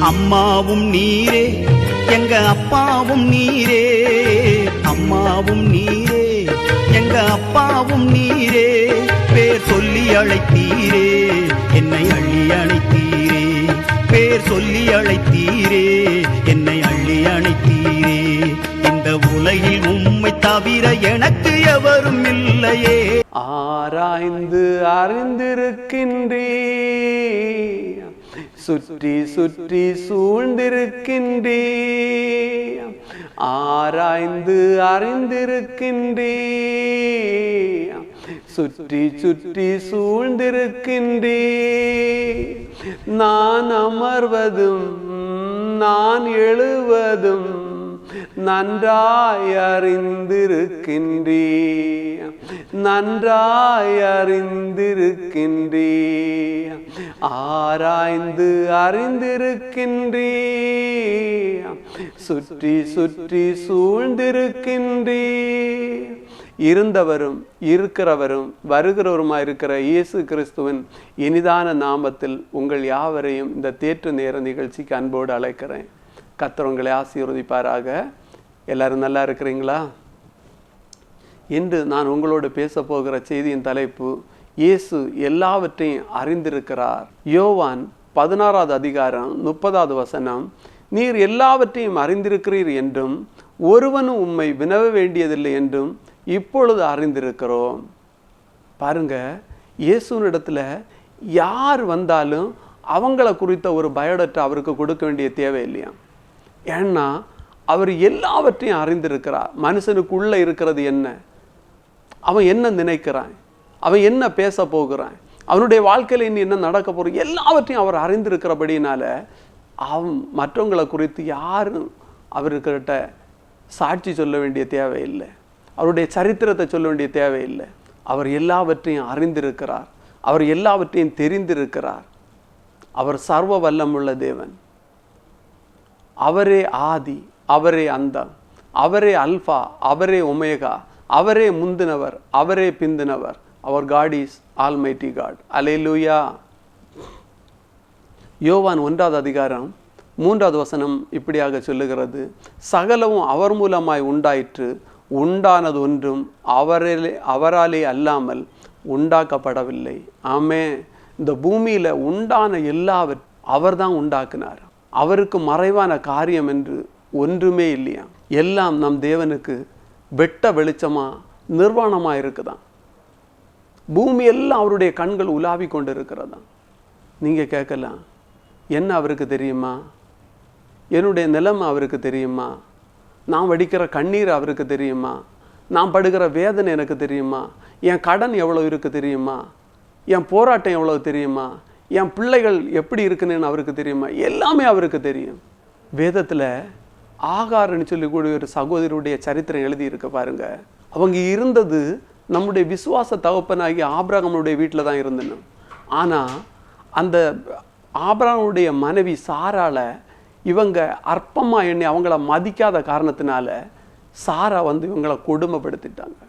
அம்மாவும் நீரே எங்க அப்பாவும் நீரே. அம்மாவும் நீரே எங்க அப்பாவும் நீரே. பேர் சொல்லி அழைத்தீரே என்னை அள்ளி அணைத்தீரே. பேர் சொல்லி அழைத்தீரே என்னை அள்ளி அணைத்தீரே. இந்த உலகில் உம்மை தவிர எனக்கு எவரும் இல்லையே. ஆராய்ந்து அறிந்திருக்கின்றே சுற்றி சுற்றி சூழ்ந்திருக்கின்றே ஆராய்ந்து அறிந்திருக்கின்றே சுற்றி சுற்றி சூழ்ந்திருக்கின்றே நான் அமர்வதும் நான் எழுவதும் நன்றாய் அறிந்திருக்கின்றே நன்றாய் ஆராய்ந்து அறிந்திருக்கின்றே சுற்றி சுற்றி சூழ்ந்திருக்கின்றே இருந்தவரும் இருக்கிறவரும் வருகிறவருமாய் இருக்கிற இயேசு கிறிஸ்துவின் இனிதான நாமத்தில் உங்கள் யாவரையும் இந்த தேற்று நேர நிகழ்ச்சிக்கு அன்போடு அழைக்கிறேன். கர்த்தர் ஆசீர்வதிப்பாராக. எல்லாரும் நல்லா இருக்கிறீங்களா? இன்று நான் உங்களோடு பேச போகிற செய்தியின் தலைப்பு இயேசு எல்லாவற்றையும் அறிந்திருக்கிறார். யோவான் பதினாறாவது அதிகாரம் முப்பதாவது வசனம் நீர் எல்லாவற்றையும் அறிந்திருக்கிறீர் என்றும் ஒருவனும் உம்மை வினவ வேண்டியதில்லை என்றும் இப்பொழுது அறிந்திருக்கிறோம். பாருங்க இயேசுனிடத்தில் யார் வந்தாலும் அவங்கள குறித்த ஒரு பயோடேட்டா அவருக்கு கொடுக்க வேண்டிய தேவை இல்லையா ஏன்னா அவர் எல்லாவற்றையும் அறிந்திருக்கிறார். மனுஷனுக்குள்ளே இருக்கிறது என்ன? அவன் என்ன நினைக்கிறான்? அவன் என்ன பேச போகிறான்? அவனுடைய வாழ்க்கையில் இனி என்ன நடக்க போகிற எல்லாவற்றையும் அவர் அறிந்திருக்கிறபடினால அவன் மற்றவங்களை குறித்து யாரும் அவர்கிட்ட சாட்சி சொல்ல வேண்டிய தேவையில்லை. அவருடைய சரித்திரத்தை சொல்ல வேண்டிய தேவையில்லை. அவர் எல்லாவற்றையும் அறிந்திருக்கிறார். அவர் எல்லாவற்றையும் தெரிந்திருக்கிறார். அவர் சர்வ வல்லமுள்ள தேவன். அவரே ஆதி. அவரே அந்தம் அவரே அல்ஃபா அவரே ஒமேகா அவரே முந்தினவர் அவரே பிந்தினவர். அவர் God is almighty God hallelujah யோவான் ஒன்றாவது அதிகாரம் மூன்றாவது வசனம் இப்படியாக சொல்லுகிறது. சகலவும் அவர் மூலமாய் உண்டாயிற்று உண்டானது ஒன்றும் அவரே அவராலே அல்லாமல் உண்டாக்கப்படவில்லை. ஆமே இந்த பூமியில் உண்டான எல்லாவற்றையும் அவர்தான் உண்டாக்குனார். அவருக்கு மறைவான காரியம் என்று ஒன்றுமே இல்லையா? எல்லாம் நம் தேவனுக்கு வெட்ட வெளிச்சமாக நிர்வாணமா இருக்குதான். பூமி எல்லாம் அவருடைய கண்கள் உலாவி கொண்டு இருக்கிறதா நீங்கள் கேட்கலாம் என்ன அவருக்கு தெரியுமா? என்னுடைய நிலைமை அவருக்கு தெரியுமா? நான் வடிக்கிற கண்ணீர் அவருக்கு தெரியுமா? நான் படுகிற வேதனை எனக்கு தெரியுமா? என் கடன் எவ்வளோ இருக்கு தெரியுமா? என் போராட்டம் எவ்வளோ தெரியுமா? என் பிள்ளைகள் எப்படி இருக்குன்னு அவருக்கு தெரியுமா? எல்லாமே அவருக்கு தெரியும். வேதத்தில் ஆகார்னு சொல்லக்கூடிய ஒரு சகோதரியுடைய சரித்திரம் எழுதி பாருங்க. அவங்க இருந்தது நம்முடைய விசுவாச தகப்பனாகி ஆபிரகமுடைய வீட்டில் தான் இருந்தணும் ஆனால் அந்த ஆபிரகமுடைய மனைவி சாரால இவங்க அற்பமாக எண்ணி அவங்கள மதிக்காத காரணத்தினால சாரா வந்து இவங்களை கொடுமைப்படுத்திட்டாங்க.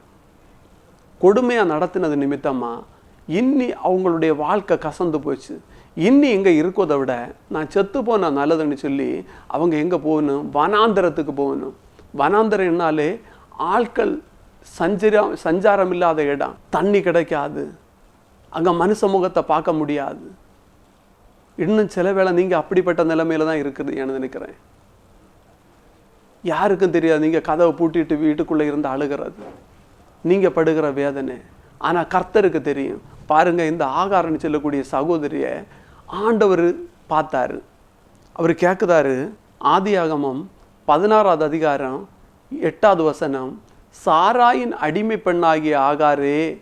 கொடுமையாக நடத்தினது நிமித்தமாக இன்னி அவங்களுடைய வாழ்க்கை கசந்து போச்சு. இன்னி இங்கே இருக்கிறதை விட நான் செத்து போன நல்லதுன்னு சொல்லி அவங்க எங்கே போகணும்? வனாந்தரத்துக்கு போகணும். வனாந்தரம்னாலே ஆட்கள் சஞ்சரா சஞ்சாரம் இல்லாத இடம். தண்ணி கிடைக்காது. அங்கே மனுஷ முகத்தை பார்க்க முடியாது. இன்னும் சில வேளை நீங்கள் அப்படிப்பட்ட நிலைமையில தான் இருக்குது என நினைக்கிறேன். யாருக்கும் தெரியாது. நீங்கள் கதவை பூட்டிட்டு வீட்டுக்குள்ளே இருந்து அழுகிறது. நீங்கள் படுகிற வேதனை. ஆனால் கர்த்தருக்கு தெரியும். பாருங்கள் இந்த ஆகாரன்னு சொல்லக்கூடிய சகோதரியை ஆண்டவர் பார்த்தாரு. அவர் கேட்குதாரு ஆதியாகமம் பதினாறாவது அதிகாரம் எட்டாவது வசனம் சாராயின் அடிமை பெண்ணாகிய ஆகாரே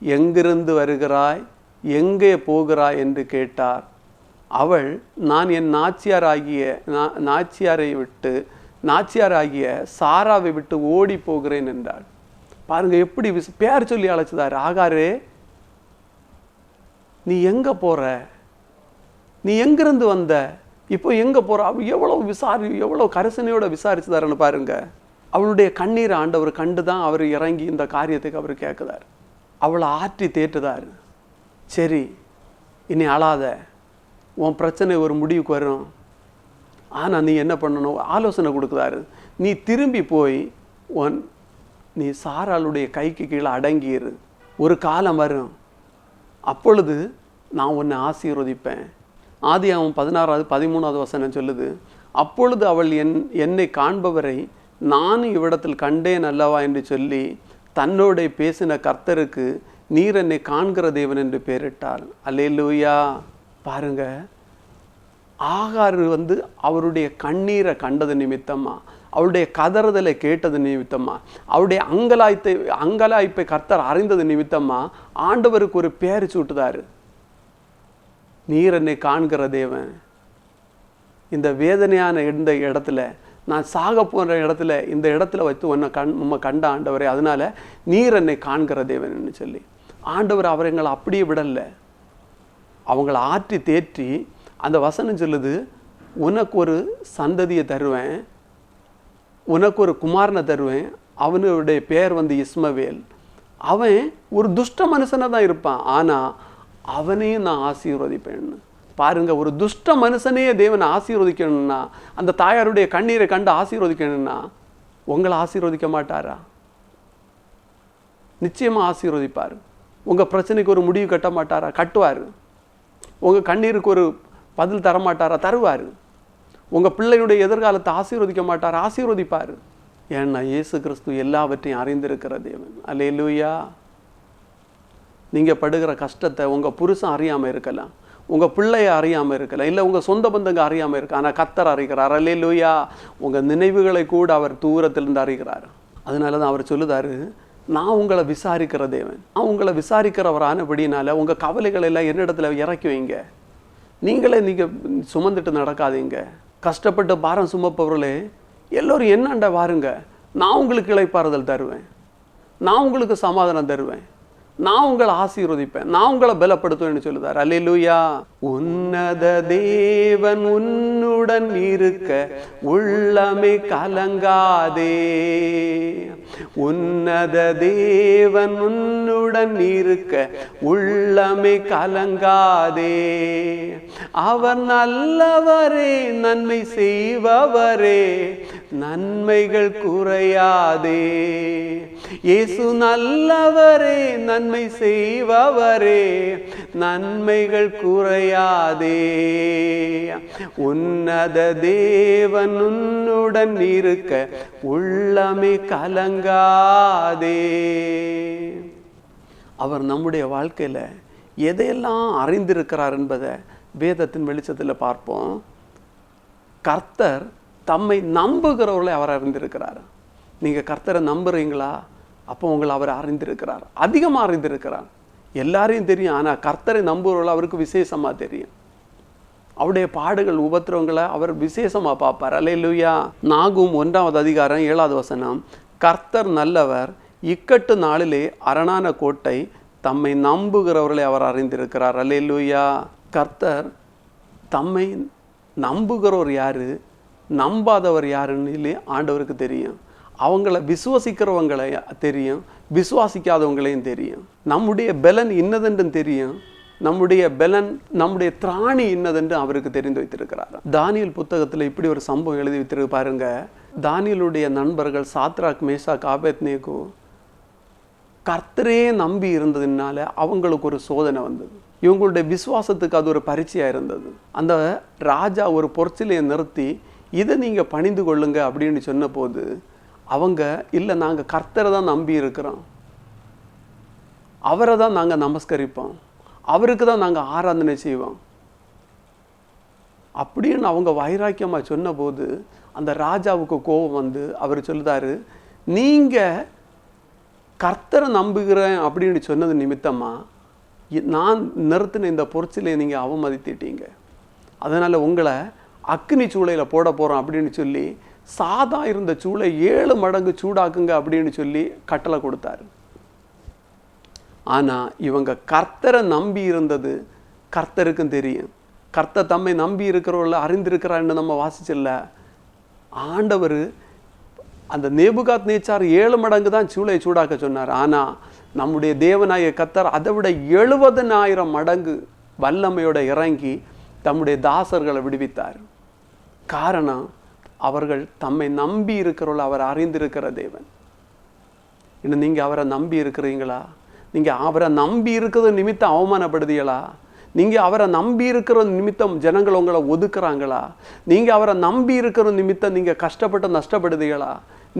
எங்கிருந்து வருகிறாய்? எங்கே போகிறாய்? என்று கேட்டார். அவள் நான் என் நாச்சியாராகிய நா- நாச்சியாரை விட்டு நாச்சியாராகிய சாராவை விட்டு ஓடி போகிறேன் என்றாள். பாருங்க எப்படி பேர் சொல்லி அழைச்சதார் ஆகாரே நீ எங்கே போகிற நீ எங்கேருந்து வந்த? இப்போ எங்கே போகிற அவ எவ்வளோ விசாரி எவ்வளோ கரிசனையோட விசாரிச்சுதாருன்னு பாருங்கள் அவளுடைய கண்ணீரை ஆண்டவர் கண்டு தான் அவர் இறங்கி இந்த காரியத்துக்கு அவர் கேட்குதாரு. அவளை ஆற்றி தேற்றுதாரு. சரி இனி அழாத. உன் பிரச்சனை ஒரு முடிவுக்கு வரும். ஆனால் நீ என்ன பண்ணணும்? ஆலோசனை கொடுக்குறாரு நீ திரும்பி போய் உன் நீ சாராளுடைய கைக்கு கீழே அடங்கியிரு. ஒரு காலம் வரும். அப்பொழுது நான் உன்னை ஆசீர்வதிப்பேன். அவன் பதினாறாவது பதிமூணாவது வசனம் சொல்லுது அப்பொழுது அவள் என் என்னை காண்பவரை நானும் இவ்விடத்தில் கண்டேன் அல்லவா? என்று சொல்லி தன்னோட பேசின கர்த்தருக்கு நீர் என்னை காண்கிற தேவன் என்று பெயரிட்டார் அல்லேலூயா! பாருங்க ஆகார் வந்து அவருடைய கண்ணீரை கண்டது நிமித்தமாக அவளுடைய கதறுதலை கேட்டது நிமித்தமா அவருடைய அங்கலாய்த்தை அங்கலாய்ப்பை கர்த்தர் அறிந்தது நிமித்தமா ஆண்டவருக்கு ஒரு பேர் சூட்டுதாரு. நீர் என்னை காண்கிற தேவன். இந்த வேதனையான இந்த இடத்துல நான் சாக போன்ற இடத்துல இந்த இடத்துல வைத்து உன்னை கண் உம்மை கண்ட ஆண்டவரே அதனால நீர் என்னை காண்கிற தேவன்னு சொல்லி. ஆண்டவர் அவர் எங்களை அப்படியே விடலை. அவங்கள ஆற்றி தேற்றி அந்த வசனம் சொல்லுது உனக்கு ஒரு சந்ததியை தருவேன். உனக்கு ஒரு குமாரனை தருவேன் அவனுடைய பேர் வந்து இஸ்மவேல். அவன் ஒரு துஷ்ட மனுஷனாக தான் இருப்பான். ஆனால் அவனையும் நான் ஆசீர்வதிப்பேன்னு பாருங்க ஒரு துஷ்ட மனுஷனையே தேவனை ஆசீர்வதிக்கணும்னா அந்த தாயாருடைய கண்ணீரை கண்டு ஆசீர்வதிக்கணும்னா உங்களை ஆசீர்வதிக்க மாட்டாரா? நிச்சயமாக ஆசீர்வதிப்பார். உங்கள் பிரச்சனைக்கு ஒரு முடிவு கட்ட மாட்டாரா? கட்டுவார். உங்கள் கண்ணீருக்கு ஒரு பதில் தரமாட்டாரா? தருவார். உங்கள் பிள்ளையுடைய எதிர்காலத்தை ஆசீர்வதிக்க மாட்டார் ஆசீர்வதிப்பார். ஏன்னா இயேசு கிறிஸ்து எல்லாவற்றையும் அறிந்திருக்கிற தேவன். அல்லேலூயா நீங்கள் படுகிற கஷ்டத்தை உங்கள் புருஷன் அறியாமல் இருக்கலாம். உங்கள் பிள்ளைய அறியாமல் இருக்கலாம். இல்லை உங்கள் சொந்த பந்தங்க அறியாமல் இருக்கு ஆனால் கத்தர் அறிகிறார். அல்லேலூயா உங்கள் நினைவுகளை கூட அவர் தூரத்திலிருந்து அறிகிறார். அதனால தான் அவர் சொல்லுதாரு நான் உங்களை விசாரிக்கிற தேவன். நான் உங்களை விசாரிக்கிறவரானபடினால உங்கள் கவலைகள் எல்லாம் என்னிடத்துல இறக்கி வைங்க. நீங்களே நீங்கள் சுமந்துட்டு நடக்காதீங்க. கஷ்டப்பட்டு பாரம் சுமப்பவர்களே எல்லோரும் என்னண்ட வாருங்க? நான் உங்களுக்கு இளைப்பாறுதல் தருவேன். நான் உங்களுக்கு சமாதானம் தருவேன். நான் உங்களை ஆசீர்வதிப்பேன் நான் உங்களை பலப்படுத்துவேன் சொல்லுதார். அல்லா உன்னத தேவன் உன்னுடன் இருக்க உள்ளமே கலங்காதே. உன்னத தேவன் உன்னுடன் இருக்க உள்ளமே கலங்காதே. அவர் நல்லவரே நன்மை செய்பவரே நன்மைகள் குறையாதே. இயேசு நல்லவரே நன்மை செய்பவரே நன்மைகள் குறையாதே. உன்னத தேவன் உன்னுடன் இருக்க உள்ளமே கலங்காதே. அவர் நம்முடைய வாழ்க்கையில எதையெல்லாம் அறிந்திருக்கிறார் என்பதை வேதத்தின் வெளிச்சத்தில் பார்ப்போம். கர்த்தர் தம்மை நம்புகிறவர்களை அவர் அறிந்திருக்கிறார். நீங்க கர்த்தரை நம்புறீங்களா? அப்போ உங்களை அவர் அறிந்திருக்கிறார். அதிகமா அறிந்திருக்கிறார். எல்லாரையும் தெரியும். ஆனா கர்த்தரை நம்புகிறவர்கள் அவருக்கு விசேஷமா தெரியும். அவருடைய பாடுகள் உபத்திரவங்களை அவர் விசேஷமா பார்ப்பார். அல்லேலூயா நாகும் ஒன்றாவது அதிகாரம் ஏழாவது வசனம். கர்த்தர் நல்லவர் இக்கட்டு நாளிலே அரணான கோட்டை தம்மை நம்புகிறவர்களை அவர் அறிந்திருக்கிறார். லூயா கர்த்தர் தம்மை நம்புகிறவர் யாரு? நம்பாதவர் யாருன்னு ஆண்டவருக்கு தெரியும். அவங்கள விசுவசிக்கிறவங்களை தெரியும் விசுவாசிக்காதவங்களையும் தெரியும். நம்முடைய பலன் இன்னதென்றும் தெரியும். நம்முடைய பலன் நம்முடைய திராணி இன்னதென்று அவருக்கு தெரிந்து வைத்திருக்கிறார். தானியல் புத்தகத்தில் இப்படி ஒரு சம்பவம் எழுதி வைத்திருக்கு பாருங்க. தானியலுடைய நண்பர்கள் சாத்ராக் மேஷா காபேத்னேக்கு நேகு கர்த்தரே நம்பி இருந்ததுனால அவங்களுக்கு ஒரு சோதனை வந்தது. இவங்களுடைய விசுவாசத்துக்கு அது ஒரு பரீட்சையா இருந்தது. அந்த ராஜா ஒரு பொற்சிலையை நிறுத்தி இதை நீங்க பணிந்து கொள்ளுங்க அப்படின்னு சொன்னபோது அவங்க இல்லை நாங்க கர்த்தரை தான் நம்பி இருக்கிறோம். அவரை தான் நாங்க நமஸ்கரிப்போம். அவருக்கு தான் நாங்க ஆராதனை செய்வோம். அப்படின்னு அவங்க வைராக்கியமா சொன்னபோது அந்த ராஜாவுக்கு கோபம் வந்து அவர் சொல்லுதாரு நீங்க கர்த்தரை நம்புகிறேன் அப்படின்னு சொன்னது நிமித்தமா நான் நிறுத்தின இந்த பொருட்சிலை நீங்க அவமதித்திட்டீங்க. அதனால உங்களை அக்னி சூளையில் போட போறோம் அப்படின்னு சொல்லி சாதா இருந்த சூளை ஏழு மடங்கு சூடாக்குங்க அப்படின்னு சொல்லி கட்டளை கொடுத்தாரு. ஆனால் இவங்க கர்த்தரை நம்பி இருந்தது கர்த்தருக்கும் தெரியும். கர்த்தர் தம்மை நம்பி இருக்கிறவர்கள அறிந்திருக்கிறான்னு நம்ம வாசிச்சில்ல. ஆண்டவர் அந்த நேபுகாத் நேச்சார் ஏழு மடங்கு தான் சூளை சூடாக்க சொன்னார். ஆனால் நம்முடைய தேவநாய கர்த்தர் அதை விட எழுபதனாயிரம் மடங்கு வல்லமையோட இறங்கி தம்முடைய தாசர்களை விடுவித்தார். காரணம் அவர்கள் தம்மை நம்பி இருக்கிறவள் அவர் அறிந்திருக்கிற தேவன். இன்னும் நீங்கள் அவரை நம்பி இருக்கிறீங்களா? நீங்கள் அவரை நம்பி இருக்கிறது நிமித்தம் அவமானப்படுதியலா நீங்கள் அவரை நம்பி இருக்கிற நிமித்தம் ஜனங்கள் உங்களை ஒதுக்குறாங்களா? நீங்கள் அவரை நம்பி இருக்கிற நிமித்தம் நீங்கள் கஷ்டப்பட்டு நஷ்டப்படுதுகளா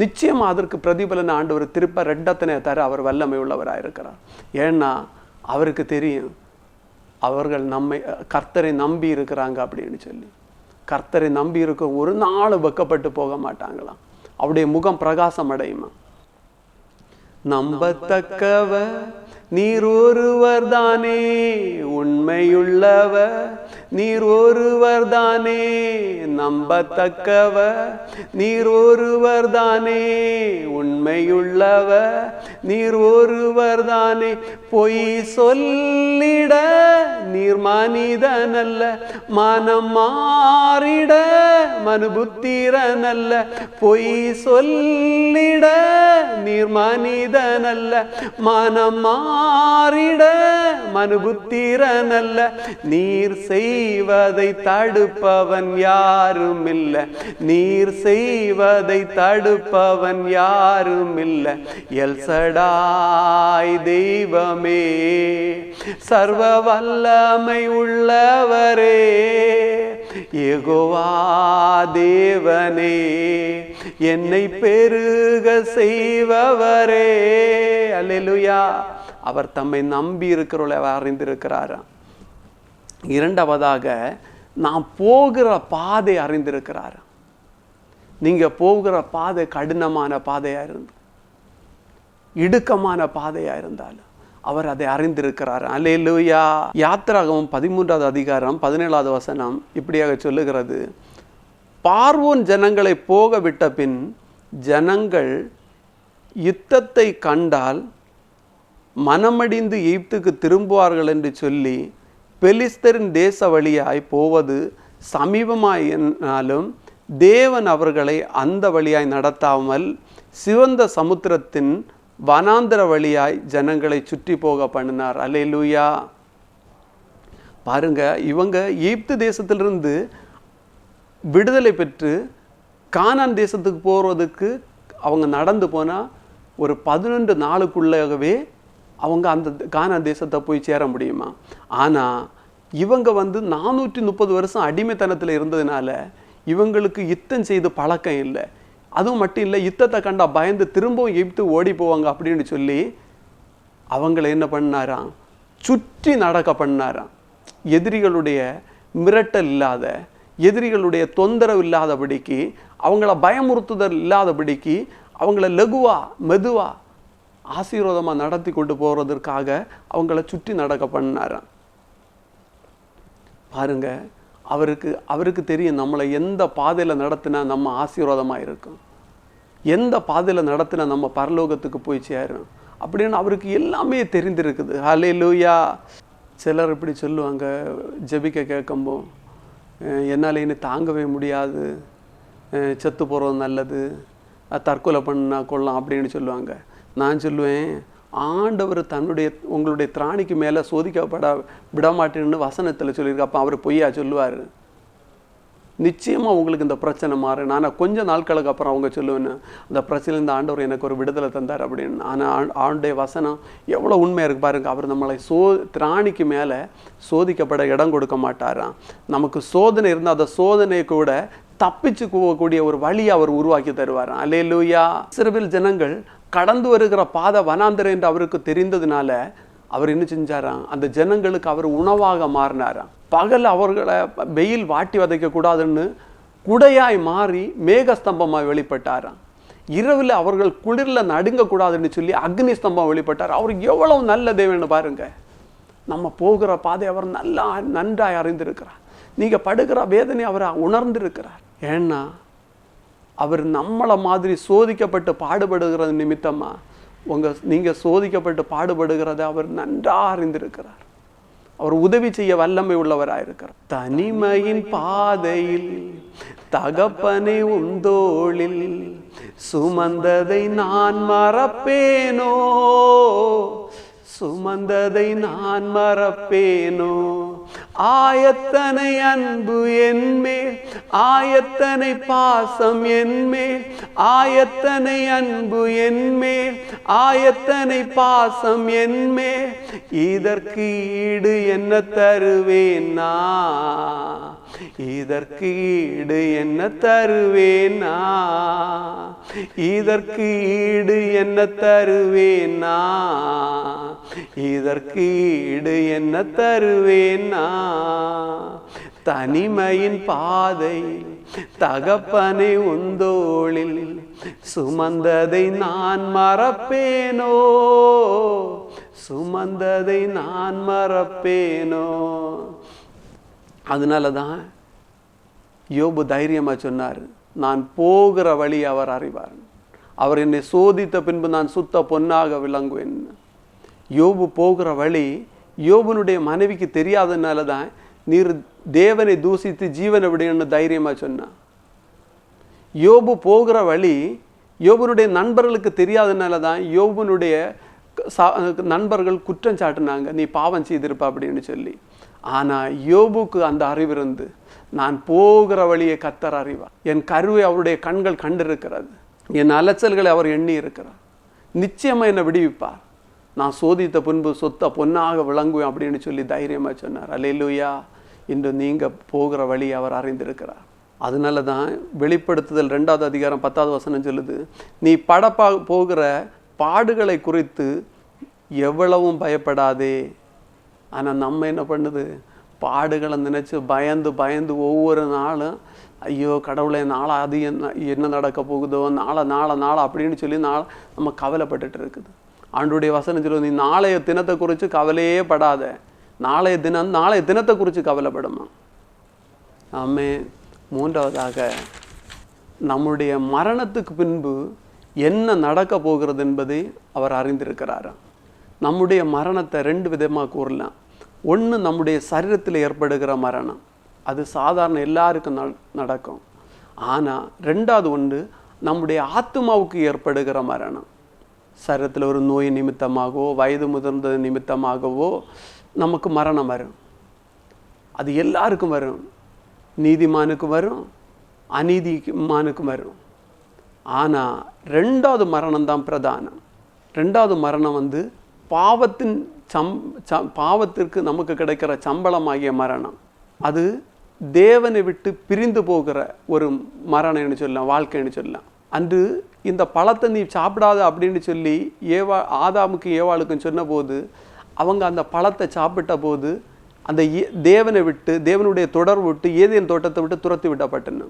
நிச்சயமாக அதற்கு பிரதிபலன் ஆண்டவர் திருப்ப ரெட்டத்தினை தர அவர் வல்லமை உள்ளவராக இருக்கிறார். ஏன்னா அவருக்கு தெரியும் அவர்கள் நம்மை கர்த்தரை நம்பி இருக்கிறாங்க அப்படின்னு சொல்லி. கர்த்தரை நம்பி இருக்க ஒரு நாள் வெக்கப்பட்டு போக மாட்டாங்களாம். அவருடைய முகம் பிரகாசம் அடையுமா நம்பத்தக்கவ நீர் ஒருவர் தானே உண்மையுள்ளவ நீர் ஒருவர் தானே நம்பத்தக்கவ நீர் ஒருவர் தானே உண்மையுள்ளவ நீர் ஒருவர் தானே பொய் சொல்லிட நீர் மனிதனல்ல மனம் மாறிட மனுபுத்திரனல்ல பொய் சொல்லிட நீர் மனிதனல்ல மனம் மாறிட மனுபுத்திரனல்ல. நீர் செய்வதை தடுப்பவன் யாரும் இல்ல நீர் செய்வதை தடுப்பவன் யாரும் இல்ல எல்சடாய் தெய்வமே சர்வ வல்லமை உள்ளவரே ஏகோவா தேவனே என்னை பெருக செய்வ செய்பவரே அல்லா அவர் தம்மை நம்பி இருக்கிறவளை அறிந்திருக்கிறாராம் இரண்டாவதாக நான் போகிற பாதை அறிந்திருக்கிறார். நீங்க போகிற பாதை கடினமான பாதையாக இருந்து இடுக்கமான பாதையா இருந்தாலும் அவர் அதை அறிந்திருக்கிறார். அல்லேலூயா. யாத்திராகவும் பதிமூன்றாவது அதிகாரம் பதினேழாவது வசனம் இப்படியாக சொல்லுகிறது. பார்வோன் ஜனங்களை போக விட்ட பின் ஜனங்கள் யுத்தத்தை கண்டால் மனமடிந்து எகிப்துக்கு திரும்புவார்கள் என்று சொல்லி பெலிஸ்தரின் தேச வழியாய் போவது சமீபமாய் என்னாலும் தேவன் அவர்களை அந்த வழியாய் நடத்தாமல் சிவந்த சமுத்திரத்தின் வனாந்திர வழியாய் ஜனங்களை சுற்றி போக பண்ணினார். லூயா பாருங்க இவங்க எகிப்து தேசத்திலிருந்து விடுதலை பெற்று கானான் தேசத்துக்கு போகிறதுக்கு அவங்க நடந்து போனால் ஒரு பதினொன்று நாளுக்குள்ளவே அவங்க அந்த கானா தேசத்தை போய் சேர முடியுமா? ஆனால் இவங்க வந்து நானூற்றி முப்பது வருஷம் அடிமைத்தனத்தில் இருந்ததுனால இவங்களுக்கு யுத்தம் செய்து பழக்கம் இல்லை. அதுவும் மட்டும் இல்லை யுத்தத்தை கண்டா பயந்து திரும்பவும் எகிப்து ஓடி போவாங்க அப்படின்னு சொல்லி அவங்கள என்ன பண்ணாராம்? சுற்றி நடக்க பண்ணாராம். எதிரிகளுடைய மிரட்டல் இல்லாத எதிரிகளுடைய தொந்தரவு இல்லாதபடிக்கு அவங்கள பயமுறுத்துதல் இல்லாதபடிக்கு அவங்கள லகுவாக மெதுவாக ஆசீர்வாதமாக நடத்தி கொண்டு போகிறதற்காக அவங்கள சுற்றி நடக்க பண்ணாராம். பாருங்க அவருக்கு அவருக்கு தெரியும் நம்மளை எந்த பாதையில் நடத்தினா நம்ம ஆசீர்வாதமாக இருக்கும். எந்த பாதையில் நடத்தினா நம்ம பரலோகத்துக்கு போய் சேரும். அப்படின்னு அவருக்கு எல்லாமே தெரிந்திருக்குது. ஹலே லூயா சிலர் இப்படி சொல்லுவாங்க ஜெபிக்க கேட்கும்போ என்னால் இனி தாங்கவே முடியாது. செத்து போகிறது நல்லது. தற்கொலை பண்ணா கொள்ளலாம் அப்படின்னு சொல்லுவாங்க. நான் சொல்லுவேன் ஆண்டவர் தன்னுடைய உங்களுடைய திராணிக்கு மேலே சோதிக்கப்பட விடமாட்டேன்னு வசனத்தில் சொல்லியிருக்கு. அப்போ அவர் பொய்யா சொல்லுவார். நிச்சயமாக உங்களுக்கு இந்த பிரச்சனை மாறு நான் கொஞ்ச நாட்களுக்கு அப்புறம் அவங்க சொல்லுவேன்னு அந்த பிரச்சனையிலேருந்து ஆண்டவர் எனக்கு ஒரு விடுதலை தந்தார் அப்படின்னு. ஆனால் ஆண்டுடைய வசனம் எவ்வளோ உண்மையாக இருக்கு பாருங்க. அவர் நம்மளை சோ திராணிக்கு மேலே சோதிக்கப்பட இடம் கொடுக்க மாட்டாராம். நமக்கு சோதனை இருந்தால் அந்த சோதனையை கூட தப்பிச்சு போகக்கூடிய ஒரு வழியை அவர் உருவாக்கி தருவாராம் லூயா சிறுவில் ஜனங்கள் கடந்து வருகிற பாதை வனாந்தர் என்று அவருக்கு தெரிந்ததுனால அவர் என்ன செஞ்சாராம்? அந்த ஜனங்களுக்கு அவர் உணவாக மாறினாராம். பகல் அவர்களை வெயில் வாட்டி வதைக்க கூடாதுன்னு குடையாய் மாறி மேகஸ்தம்பமாய் வெளிப்பட்டாராம். இரவில் அவர்கள் குளிரில் நடுங்கக்கூடாதுன்னு சொல்லி அக்னி ஸ்தம்பம் வெளிப்பட்டார். அவர் எவ்வளவு நல்ல தேவன்னு பாருங்க. நம்ம போகிற பாதை அவர் நல்லா நன்றாய் அறிந்திருக்கிறார். நீங்கள் படுகிற வேதனை அவர் உணர்ந்திருக்கிறார். ஏன்னா அவர் நம்மளை மாதிரி சோதிக்கப்பட்டு பாடுபடுகிறது நிமித்தமாக உங்கள் நீங்கள் சோதிக்கப்பட்டு பாடுபடுகிறத அவர் நன்றா அறிந்திருக்கிறார். அவர் உதவி செய்ய வல்லமை உள்ளவராயிருக்கிறார். தனிமையின் பாதையில் தகப்பனை உந்தோளில் சுமந்ததை நான் மறப்பேனோ? சுமந்ததை நான் மறப்பேனோ? ஆயத்தனை அன்பு என்மேல் ஆயத்தனை பாசம் என்மேல் ஆயத்தனை அன்பு என்மேல் ஆயத்தனை பாசம் என்மேல் இதற்கு ஈடு என்ன தருவேன் நான்? இதற்கு ஈடு என்ன தருவேனா இதற்கு ஈடு என்ன தருவேனா இதற்கு ஈடு என்ன தருவேனா தனிமையின் பாதையில் தகப்பனை உந்தோளில் சுமந்ததை நான் மறப்பேனோ? சுமந்ததை நான் மறப்பேனோ? அதனால தான் யோபு தைரியமாக சொன்னார் நான் போகிற வழி அவர் அறிவார். அவர் என்னை சோதித்த பின்பு நான் சுத்த பொன்னாக விளங்குவேன். யோபு போகிற வழி யோபனுடைய மனைவிக்கு தெரியாதனால தான் நீர் தேவனை தூசித்து ஜீவனை விடுன்னு தைரியமாக சொன்னான் யோபு போகிற வழி யோபனுடைய நண்பர்களுக்கு தெரியாதனால தான் யோபனுடைய நண்பர்கள் குற்றம் சாட்டினாங்க நீ பாவம் செய்திருப்ப அப்படின்னு சொல்லி. ஆனால் யோபுக்கு அந்த அறிவு இருந்து. நான் போகிற வழியை கத்தர் அறிவார். என் கருவை அவருடைய கண்கள் கண்டிருக்கிறது. என் அலைச்சல்களை அவர் எண்ணி இருக்கிறார் நிச்சயமாக என்னை விடுவிப்பார். நான் சோதித்த பின்பு சொத்த பொன்னாக விளங்குவேன் அப்படின்னு சொல்லி தைரியமாக சொன்னார். அலையிலுயா இன்று நீங்கள் போகிற வழி அவர் அறிந்திருக்கிறார். அதனால தான் வெளிப்படுத்துதல் ரெண்டாவது அதிகாரம் பத்தாவது வசனம் சொல்லுது நீ படப்பா போகிற பாடுகளை குறித்து எவ்வளவும் பயப்படாதே. ஆனால் நம்ம என்ன பண்ணுது? பாடுகளை நினச்சி பயந்து பயந்து ஒவ்வொரு நாளும் ஐயோ கடவுளே நாளை அது என்ன என்ன நடக்க போகுதோ நாளை நாளை நாளை அப்படின்னு சொல்லி நாளை நம்ம கவலைப்பட்டுட்டு இருக்குது. ஆண்டுடைய வசனம் சொல்லுவோம் நீ நாளைய தினத்தை குறித்து கவலையே படாத. நாளைய தினம் நாளைய தினத்தை குறித்து கவலைப்படுமா? ஆமே மூன்றாவதாக நம்முடைய மரணத்துக்கு பின்பு என்ன நடக்க போகிறது என்பதை அவர் அறிந்திருக்கிறாராம். நம்முடைய மரணத்தை ரெண்டு விதமாக கூறலாம். ஒன்று நம்முடைய சரீரத்தில் ஏற்படுகிற மரணம். அது சாதாரண எல்லாருக்கும் நடக்கும். ஆனால் ரெண்டாவது ஒன்று நம்முடைய ஆத்மாவுக்கு ஏற்படுகிற மரணம். சரீரத்தில் ஒரு நோய் நிமித்தமாகவோ வயது முதிர்ந்தது நிமித்தமாகவோ நமக்கு மரணம் வரும். அது எல்லாருக்கும் வரும். நீதிமானுக்கு வரும் அநீதிமானுக்கும் வரும். ஆனால் ரெண்டாவது மரணம் தான் பிரதானம். ரெண்டாவது மரணம் வந்து பாவத்தின் சம் ச- பாவத்திற்கு நமக்கு கிடைக்கிற சம்பளமாகிய மரணம். அது தேவனை விட்டு பிரிந்து போகிற ஒரு மரணம்னு சொல்லலாம் வாழ்க்கைன்னு சொல்லலாம். அன்று இந்த பழத்தை நீ சாப்பிடாத அப்படின்னு சொல்லி ஏவா ஆதாமுக்கு ஏவாளுக்கும் சொன்னபோது அவங்க அந்த பழத்தை சாப்பிட்ட போது அந்த ஏ- தேவனை விட்டு தேவனுடைய தொடர்பு விட்டு ஏதேன் தோட்டத்தை விட்டு துரத்தி விடப்பட்டன.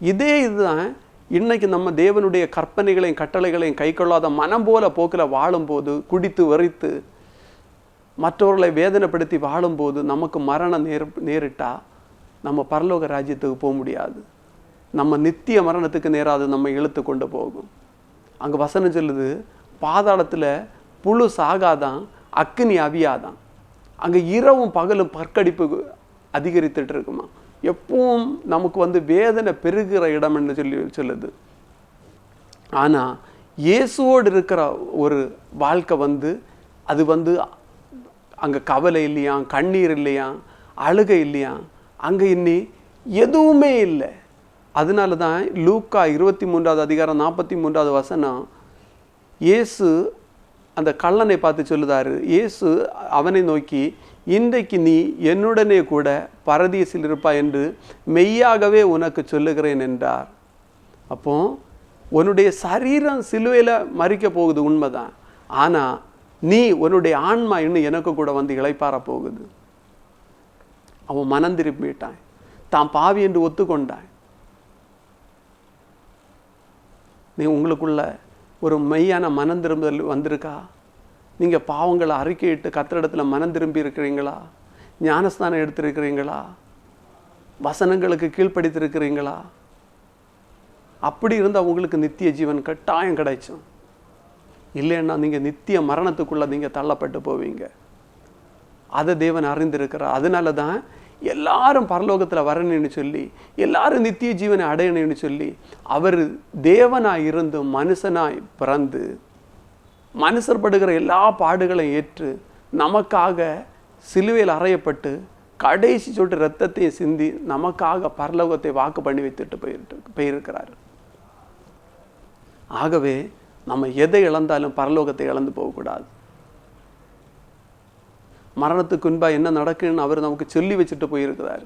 இதே இதுதான் இன்னைக்கு நம்ம தேவனுடைய கற்பனைகளையும் கட்டளைகளையும் கை கொள்ளாத மனம் போல போக்கில் வாழும்போது குடித்து வரித்து மற்றவர்களை வேதனைப்படுத்தி வாழும்போது நமக்கு மரணம் நேர் நேரிட்டா நம்ம பரலோக ராஜ்யத்துக்கு போக முடியாது. நம்ம நித்திய மரணத்துக்கு நேராது நம்ம இழுத்து கொண்டு போகும். அங்கே வசனம் சொல்லுது பாதாளத்தில் புழு சாகாதான் அக்னி அவியாதான். அங்கே இரவும் பகலும் பற்கடிப்பு அதிகரித்துட்டு இருக்குமா? எப்பவும் நமக்கு வந்து வேதனை பெருகிற இடம் என்று சொல்லி சொல்லுது. ஆனால் இயேசுவோடு இருக்கிற ஒரு வாழ்க்கை வந்து அது வந்து அங்கே கவலை இல்லையா கண்ணீர் இல்லையா அழுகை இல்லையா அங்கே இன்னி எதுவுமே இல்லை. அதனால தான் லூக்கா இருபத்தி மூன்றாவது அதிகாரம் நாற்பத்தி மூன்றாவது வசனம் இயேசு அந்த கள்ளனை பார்த்து சொல்லுதாரு இயேசு அவனை நோக்கி இன்றைக்கு நீ என்னுடனே கூட பரதீசில் இருப்பாய் என்று மெய்யாகவே உனக்கு சொல்லுகிறேன் என்றார். அப்போ உன்னுடைய சரீரம் சிலுவையில் மறிக்க போகுது உண்மைதான். ஆனால் நீ உன்னுடைய ஆன்மா இன்னும் எனக்கு கூட வந்து இழைப்பார போகுது. அவன் மனம் திரும்பிட்டான் தான் பாவி என்று ஒத்துக்கொண்டான். நீ உங்களுக்குள்ள ஒரு மெய்யான மனம் திரும்புதல் வந்திருக்கா? நீங்கள் பாவங்களை அறிக்கையிட்டு கத்திரிடத்தில் மனம் திரும்பி இருக்கிறீங்களா? ஞானஸ்தானம் எடுத்திருக்கிறீங்களா? வசனங்களுக்கு கீழ்ப்படித்திருக்கிறீங்களா? அப்படி இருந்தால் உங்களுக்கு நித்திய ஜீவன் கட்டாயம் கிடைச்சும். இல்லைன்னா நீங்கள் நித்திய மரணத்துக்குள்ளே நீங்கள் தள்ளப்பட்டு போவீங்க. அதை தேவன் அறிந்திருக்கிறார். அதனால தான் எல்லாரும் பரலோகத்தில் வரணும்னு சொல்லி எல்லாரும் நித்திய ஜீவனை அடையணும்னு சொல்லி அவர் தேவனாய் இருந்து மனுஷனாய் பிறந்து மனுஷர் படுகிற எல்லா பாடுகளையும் ஏற்று நமக்காக சிலுவையில் அறையப்பட்டு கடைசி சொட்டு ரத்தத்தை சிந்தி நமக்காக பரலோகத்தை வாக்கு பண்ணி வைத்துட்டு போயிட்டு போயிருக்கிறார். ஆகவே நம்ம எதை இழந்தாலும் பரலோகத்தை இழந்து போகக்கூடாது. மரணத்துக்கு முன்பாக என்ன நடக்குன்னு அவர் நமக்கு சொல்லி வச்சுட்டு போயிருக்கிறார்.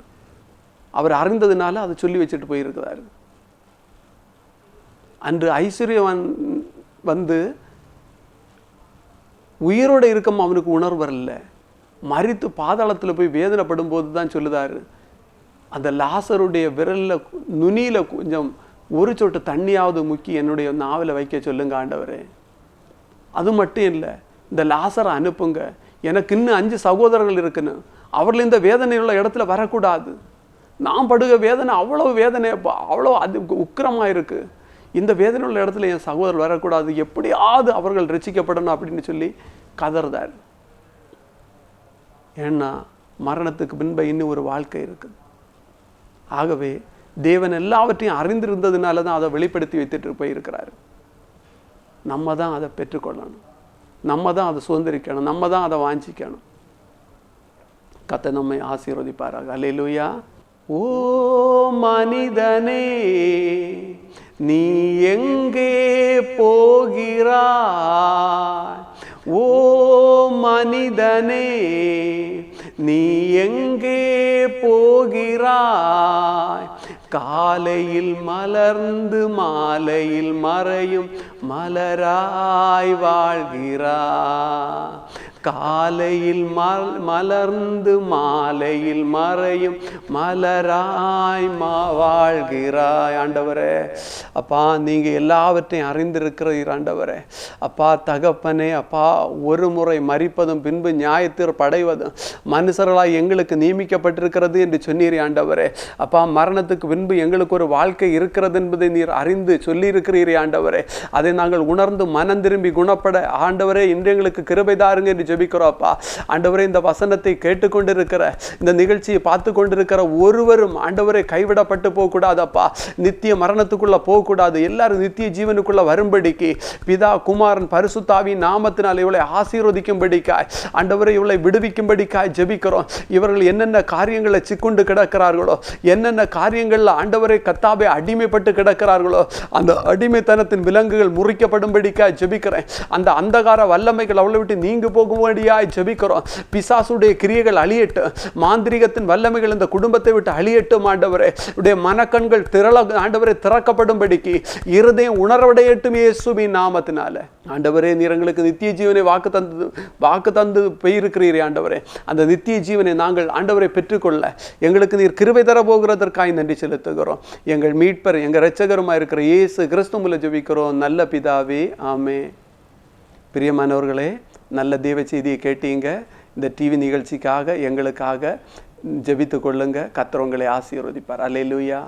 அவர் அறிந்ததுனால அதை சொல்லி வச்சுட்டு போயிருக்கிறார். அன்று ஐஸ்வர்யவன் வந்து உயிரோட இருக்கும் அவனுக்கு உணர்வு வரல. மறித்து பாதாளத்தில் போய் வேதனைப்படும் போது தான் சொல்லுதாரு. அந்த லாசருடைய விரல்ல நுனியில கொஞ்சம் ஒரு சொட்டு தண்ணியாவது முக்கி என்னுடைய நாவல வைக்க சொல்லுங்க ஆண்டவரே. அது மட்டும் இல்லை இந்த லாசரை அனுப்புங்க. எனக்கு இன்னும் அஞ்சு சகோதரர்கள் இருக்குன்னு. அவர்கள் இந்த வேதனையுள்ள இடத்துல வரக்கூடாது. நான் படுக வேதனை அவ்வளோ வேதனை அவ்வளோ அது உக்கிரமாக இருக்குது இந்த வேதனை உள்ள இடத்துல என் சகோதரர் வரக்கூடாது. எப்படியாவது அவர்கள் ரசிக்கப்படணும் அப்படின்னு சொல்லி கதறுதார். ஏன்னா மரணத்துக்கு பின்பு இன்னும் ஒரு வாழ்க்கை இருக்குது ஆகவே தேவன் எல்லாவற்றையும் அறிந்திருந்ததுனால தான் அதை வெளிப்படுத்தி வைத்துட்டு போயிருக்கிறாரு. நம்ம தான் அதை பெற்றுக்கொள்ளணும். நம்ம தான் அதை சுதந்திரிக்கணும் நம்ம தான் அதை வாஞ்சிக்கணும். கத்தை நம்மை ஆசீர்வதிப்பாராக. அல்லேலூயா ஓ மனிதனே நீ எங்கே போகிறாய்? ஓ மனிதனே நீ எங்கே போகிறாய்? காலையில் மலர்ந்து மாலையில் மறையும் மலராய் வாழ்கிறாய் காலையில் மல் மலர்ந்து மாலையில் மறையும் மலராய் மா வாழ்கிறாய். ஆண்டவரே அப்பா நீங்க எல்லாவற்றையும் அறிந்திருக்கிறீர் ஆண்டவரே. அப்பா தகப்பனே அப்பா ஒரு முறை மறிப்பதும் பின்பு நியாயத்தீர்ப்பு படைவதும் மனுஷர்களாய் எங்களுக்கு நியமிக்கப்பட்டிருக்கிறது என்று சொன்னீர் ஆண்டவரே. அப்பா மரணத்துக்கு பின்பு எங்களுக்கு ஒரு வாழ்க்கை இருக்கிறது என்பதை நீர் அறிந்து சொல்லியிருக்கிறீர் ஆண்டவரே. அதை நாங்கள் உணர்ந்து மனம் திரும்பி குணப்பட ஆண்டவரே இன்று எங்களுக்கு கிருபை தாருங்க என்று ஜெபிக்கிறோப்பா ஆண்டவரே இந்த வசனத்தை கேட்டுக்கொண்டிருக்கிற இந்த நிகழ்ச்சியை பார்த்து கொண்டிருக்கிற ஒருவரும் ஆண்டவரை கைவிடப்பட்டு போகக்கூடாதப்பா. நித்திய மரணத்துக்குள்ளே போகக்கூடாது. எல்லாரும் நித்திய ஜீவனுக்குள்ள வரும்படிக்கு பிதா குமாரன் பரிசுத்தாவின் நாமத்தினால் இவளை ஆசீர்வதிக்கும்படிக்காய் ஆண்டவரை இவளை விடுவிக்கும்படிக்காய் ஜெபிக்கிறோம். இவர்கள் என்னென்ன காரியங்களை சிக்குண்டு கிடக்கிறார்களோ என்னென்ன காரியங்களில் ஆண்டவரை கத்தாபை அடிமைப்பட்டு கிடக்கிறார்களோ அந்த அடிமைத்தனத்தின் விலங்குகள் முறிக்கப்படும்படிக்காய் ஜெபிக்கிறேன். அந்த அந்தகார வல்லமைகள் அவளை விட்டு நீங்கு போகும்படியாய் ஜெபிக்கிறோம். பிசாசுடைய கிரியைகள் அழியட்டும் மாந்திரிகத்தின் வல்லமைகள் இந்த குடும்பத்தை விட்டு அழியட்டும் ஆண்டவரே. உடைய மனக்கண்கள் திரள ஆண்டவரை திறக்கப்படும்படிக்கு இருதயம் உணர்வடையட்டும் இயேசுவின் நாமத்தினால. ஆண்டவரே நீர் எங்களுக்கு நித்திய ஜீவனை வாக்கு தந்து வாக்கு தந்து போயிருக்கிறீரே ஆண்டவரே. அந்த நித்திய ஜீவனை நாங்கள் ஆண்டவரை பெற்றுக்கொள்ள எங்களுக்கு நீர் கிருவை தர போகிறதற்காய் நன்றி செலுத்துகிறோம். எங்கள் மீட்பர் எங்கள் இரட்சகருமா இருக்கிற இயேசு கிறிஸ்து மூலம் ஜெபிக்கிறோம். நல்ல பிதாவே ஆமே பிரியமானவர்களே நல்ல தெய்வ செய்தியை கேட்டீங்க. இந்த டிவி நிகழ்ச்சிக்காக எங்களுக்காக ஜெபித்து கொள்ளுங்க. கத்துறவங்களை ஆசீர்வதிப்பார் ஆசீர்வதிப்பார். அல்லேலூயா